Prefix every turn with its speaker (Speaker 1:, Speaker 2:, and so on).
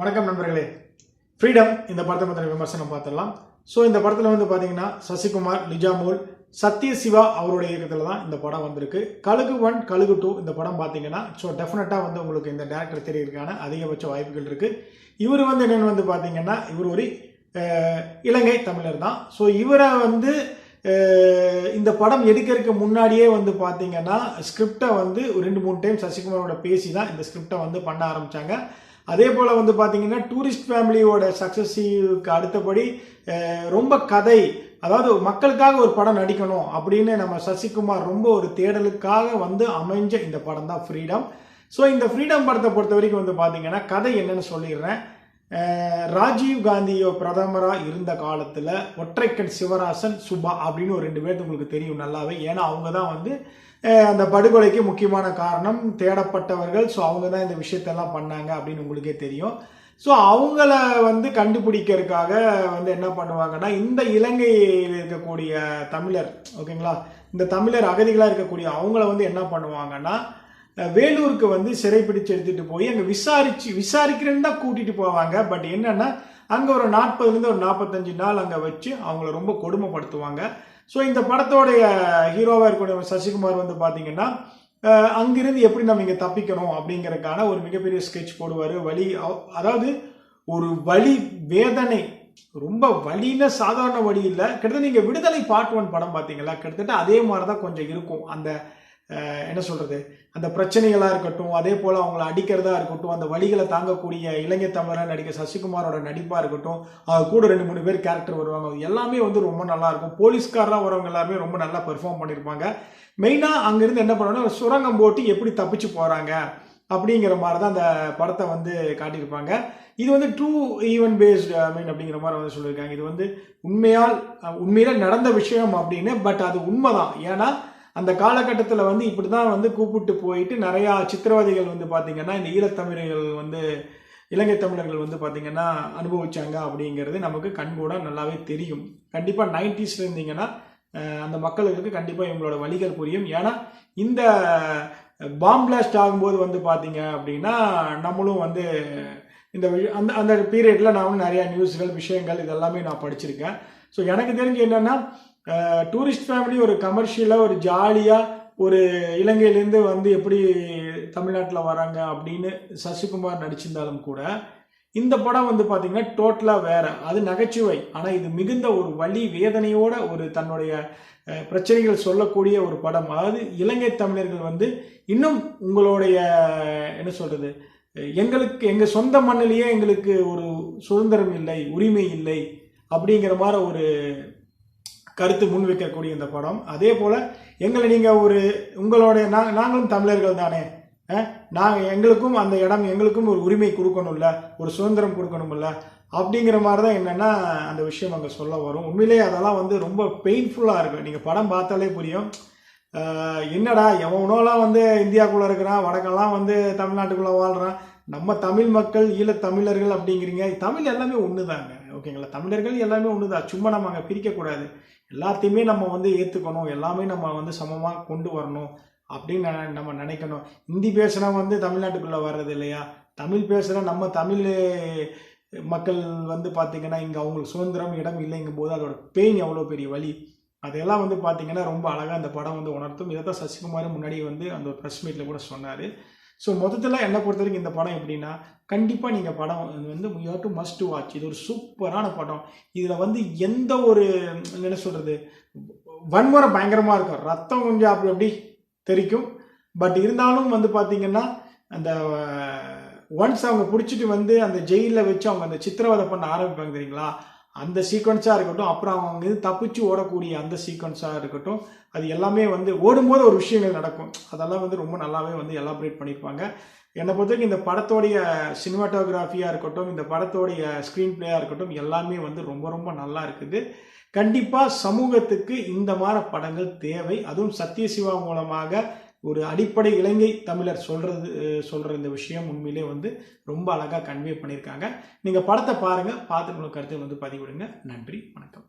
Speaker 1: வணக்கம் நண்பர்களே. ஃப்ரீடம் இந்த படத்தை பற்றின விமர்சனம் பார்த்துடலாம். ஸோ இந்த படத்தில் வந்து பார்த்தீங்கன்னா சசிகுமார் லிஜாமோல் சத்ய சிவா அவருடைய இயக்கத்தில் தான் இந்த படம் வந்திருக்கு. கழுகு ஒன் கழுகு டூ இந்த படம் பார்த்தீங்கன்னா ஸோ டெஃபினட்டாக வந்து உங்களுக்கு இந்த டேரக்டர் தெரியறதுக்கான அதிகபட்ச வாய்ப்புகள் இருக்குது இவர் வந்து என்னென்னு வந்து பார்த்தீங்கன்னா இவர் ஒரு இலங்கை தமிழர் தான். ஸோ இவரை வந்து இந்த படம் எடுக்கிறதுக்கு முன்னாடியே வந்து பார்த்தீங்கன்னா ஸ்கிரிப்டை வந்து ரெண்டு மூணு டைம் சசிகுமாரோட பேசி தான் இந்த ஸ்கிரிப்டை வந்து பண்ண ஆரம்பித்தாங்க அதே போல் வந்து பார்த்தீங்கன்னா டூரிஸ்ட் ஃபேமிலியோட சக்ஸஸிவ்க்கு அடுத்தபடி ரொம்ப கதை அதாவது மக்களுக்காக ஒரு படம் நடிக்கணும் அப்படின்னு நம்ம சசிகுமார் ரொம்ப ஒரு தேடலுக்காக வந்து அமைஞ்ச இந்த படம் தான் ஃப்ரீடம் ஸோ இந்த ஃப்ரீடம் படத்தை பொறுத்த வரைக்கும் வந்து பார்த்தீங்கன்னா கதை என்னன்னு சொல்லிடுறேன். ராஜீவ் காந்தியோ பிரதமராக இருந்த காலத்தில் ஒற்றைக்கண் சிவராசன் சுபா அப்படின்னு ஒரு ரெண்டு பேர்த்து உங்களுக்கு தெரியும் நல்லாவே. ஏன்னா அவங்க தான் வந்து அந்த படுகொலைக்கு முக்கியமான காரணம் தேடப்பட்டவர்கள். ஸோ அவங்க தான் இந்த விஷயத்தெல்லாம் பண்ணாங்க அப்படின்னு உங்களுக்கே தெரியும். ஸோ அவங்கள வந்து கண்டுபிடிக்கிறதுக்காக வந்து என்ன பண்ணுவாங்கன்னா இந்த இலங்கையில் இருக்கக்கூடிய தமிழர் ஓகேங்களா? இந்த தமிழர் அகதிகளாக இருக்கக்கூடிய அவங்கள வந்து என்ன பண்ணுவாங்கன்னா வேலூருக்கு வந்து சிறைப்பிடிச்சு எடுத்துகிட்டு போய் அங்கே விசாரிச்சு விசாரிக்கிறேன்னு தான் கூட்டிகிட்டு போவாங்க. பட் என்னென்னா அங்கே ஒரு நாற்பதுலேருந்து ஒரு நாற்பத்தஞ்சு நாள் அங்கே வச்சு அவங்கள ரொம்ப கொடுமைப்படுத்துவாங்க. ஸோ இந்த படத்தோடைய ஹீரோவாக இருக்கக்கூடிய சசிகுமார் வந்து பார்த்தீங்கன்னா அங்கிருந்து எப்படி நம்ம இங்கே தப்பிக்கணும் அப்படிங்கிறதுக்கான ஒரு மிகப்பெரிய ஸ்கெட்ச் போடுவார். வழி அதாவது ஒரு வழி வேதனை. ரொம்ப வலின்னா சாதாரண வழி இல்லை. கிட்டத்தட்ட நீங்கள் விடுதலை பார்ட் ஒன் படம் பார்த்தீங்களா கிட்டத்தட்ட அதே மாதிரி தான் கொஞ்சம் இருக்கும். அந்த என்ன சொல்கிறது அந்த பிரச்சனைகளாக இருக்கட்டும் அதே போல் அவங்கள அடிக்கிறதா இருக்கட்டும் அந்த வழிகளை தாங்கக்கூடிய இளைஞர் தமிழராக நடிக்க சசிகுமாரோட நடிப்பாக இருக்கட்டும் அது கூட ரெண்டு மூணு பேர் கேரக்டர் வருவாங்க. அது எல்லாமே வந்து ரொம்ப நல்லாயிருக்கும் போலீஸ்காரெலாம் போலீஸ்காரராக வரவங்க எல்லாருமே ரொம்ப நல்லா பெர்ஃபார்ம் பண்ணியிருப்பாங்க மெயினாக அங்கேருந்து என்ன பண்ணணும் சுரங்கம் போட்டு எப்படி தப்பிச்சு போகிறாங்க அப்படிங்கிற மாதிரி தான் அந்த படத்தை வந்து காட்டியிருப்பாங்க. இது வந்து true event based I mean அப்படிங்கிற மாதிரி வந்து சொல்லியிருக்காங்க. இது வந்து உண்மையால் உண்மையில் நடந்த விஷயம் அப்படின்னு பட் அது உண்மைதான். ஏன்னா அந்த காலகட்டத்தில் வந்து இப்படி தான் வந்து கூப்பிட்டு போயிட்டு நிறையா சித்திரவதைகள் வந்து பார்த்திங்கன்னா இந்த ஈழத்தமிழர்கள் வந்து இலங்கை தமிழர்கள் வந்து பார்த்திங்கன்னா அனுபவிச்சாங்க அப்படிங்கிறது நமக்கு கண்கூட நல்லாவே தெரியும். கண்டிப்பாக நைன்டிஸில் இருந்தீங்கன்னா அந்த மக்களுக்கு கண்டிப்பாக இவங்களோட வழிகள் புரியும். ஏன்னா இந்த பாம் பிளாஸ்ட் ஆகும்போது வந்து பார்த்தீங்க அப்படின்னா நம்மளும் வந்து இந்த அந்த அந்த பீரியடில் நான் நிறையா நியூஸ்கள் விஷயங்கள் இதெல்லாமே நான் படிச்சிருக்கேன். ஸோ எனக்கு தெரிஞ்சு என்னென்னா டூரிஸ்ட் ஃபேமிலி ஒரு கமர்ஷியலாக ஒரு ஜாலியாக ஒரு இலங்கையிலேருந்து வந்து எப்படி தமிழ்நாட்டில் வராங்க அப்படின்னு சசிகுமார் நடிச்சிருந்தாலும் கூட இந்த படம் வந்து பார்த்தீங்கன்னா டோட்டலாக வேற. அது நகைச்சுவை. ஆனால் இது மிகுந்த ஒரு வழி வேதனையோட ஒரு தன்னுடைய பிரச்சனைகள் சொல்லக்கூடிய ஒரு படம். அதாவது இலங்கை தமிழர்கள் வந்து இன்னும் உங்களுடைய என்ன சொல்கிறது எங்களுக்கு எங்கள் சொந்த மண்ணிலேயே எங்களுக்கு ஒரு சுதந்திரம் இல்லை உரிமை இல்லை அப்படிங்கிற மாதிரி ஒரு கருத்து முன்வைக்கக்கூடிய இந்த படம். அதே போல் எங்களை நீங்கள் ஒரு உங்களுடைய நாங்கள் நாங்களும் தமிழர்கள் தானே. நாங்கள் எங்களுக்கும் அந்த இடம் எங்களுக்கும் ஒரு உரிமை கொடுக்கணும்ல ஒரு சுதந்திரம் கொடுக்கணும்ல. அப்படிங்கிற மாதிரி தான் என்னென்னா அந்த விஷயம் அங்கே சொல்ல வரும். உண்மையிலேயே அதெல்லாம் வந்து ரொம்ப பெயின்ஃபுல்லாக இருக்கும் நீங்கள் படம் பார்த்தாலே புரியும். என்னடா எவனோலாம் வந்து இந்தியாக்குள்ளே இருக்கிறான் வடக்கெல்லாம் வந்து தமிழ்நாட்டுக்குள்ளே வாழ்கிறான் நம்ம தமிழ் மக்கள் ஈழத்தமிழர்கள் அப்படிங்கிறீங்க. தமிழ் எல்லாமே ஒன்று தாங்க ஓகேங்களா? தமிழர்கள் எல்லாமே ஒன்று தான் சும்மா நம்ம அங்கே பிரிக்கக்கூடாது. எல்லாத்தையுமே நம்ம வந்து ஏற்றுக்கணும் எல்லாமே நம்ம வந்து சமமாக கொண்டு வரணும் அப்படின்னு நம்ம நினைக்கணும். ஹிந்தி பேசுனா வந்து தமிழ்நாட்டுக்குள்ளே வர்றது இல்லையா? தமிழ் பேசுகிற நம்ம தமிழ் மக்கள் வந்து பார்த்திங்கன்னா இங்கே அவங்களுக்கு சுதந்திரம் இடம் இல்லைங்கும் போது அதோட பெயின் எவ்வளோ பெரிய வலி? அதெல்லாம் வந்து பார்த்திங்கன்னா ரொம்ப அழகாக அந்த படம் வந்து உணர்த்தும். இதை தான் சசிகுமார் முன்னாடி வந்து அந்த ஒரு ப்ரெஸ் மீட்டில் கூட சொன்னார். ஸோ மொத்தத்தில் என்னை பொறுத்த வரைக்கும் இந்த படம் எப்படின்னா கண்டிப்பாக நீங்கள் படம் வந்து யூ டு மஸ்ட் வாட்ச் இது ஒரு சூப்பரான படம். இதில் வந்து எந்த ஒரு என்ன சொல்கிறது வன்முறை பயங்கரமாக இருக்கும். ரத்தம் கொஞ்சம் அப்படி அப்படி தெரிக்கும். பட் இருந்தாலும் வந்து பார்த்தீங்கன்னா அந்த ஒன்ஸ் அவங்க பிடிச்சிட்டு வந்து அந்த ஜெயிலில் வச்சு அவங்க அந்த சித்திரவதை பண்ண ஆரம்பிப்பாங்க தெரியுங்களா? அந்த சீக்வன்ஸாக இருக்கட்டும் அப்புறம் அவங்க இது தப்பிச்சு ஓடக்கூடிய அந்த சீக்வன்ஸாக இருக்கட்டும் அது எல்லாமே வந்து ஓடும்போது ஒரு விஷயங்கள் நடக்கும். அதெல்லாம் வந்து ரொம்ப நல்லாவே வந்து எலாபரேட் பண்ணியிருப்பாங்க. என்னை பொறுத்தவரைக்கும் இந்த படத்தோடைய சினிமாட்டோகிராஃபியாக இருக்கட்டும் இந்த படத்தோடைய ஸ்க்ரீன் பிளேயாக இருக்கட்டும் எல்லாமே வந்து ரொம்ப ரொம்ப நல்லா இருக்குது. கண்டிப்பாக சமூகத்துக்கு இந்த மாதிரி படங்கள் தேவை. அதுவும் சத்யசிவா மூலமாக ஒரு அடிப்படை இலங்கை தமிழர் சொல்றது சொல்கிற சொல்ற இந்த விஷயம் உண்மையிலே வந்து ரொம்ப அழகாக கன்வே பண்ணியிருக்காங்க. நீங்கள் படத்தை பாருங்கள் பார்த்து உங்களுக்கு கருத்தை வந்து பதிவிடுங்க. நன்றி வணக்கம்.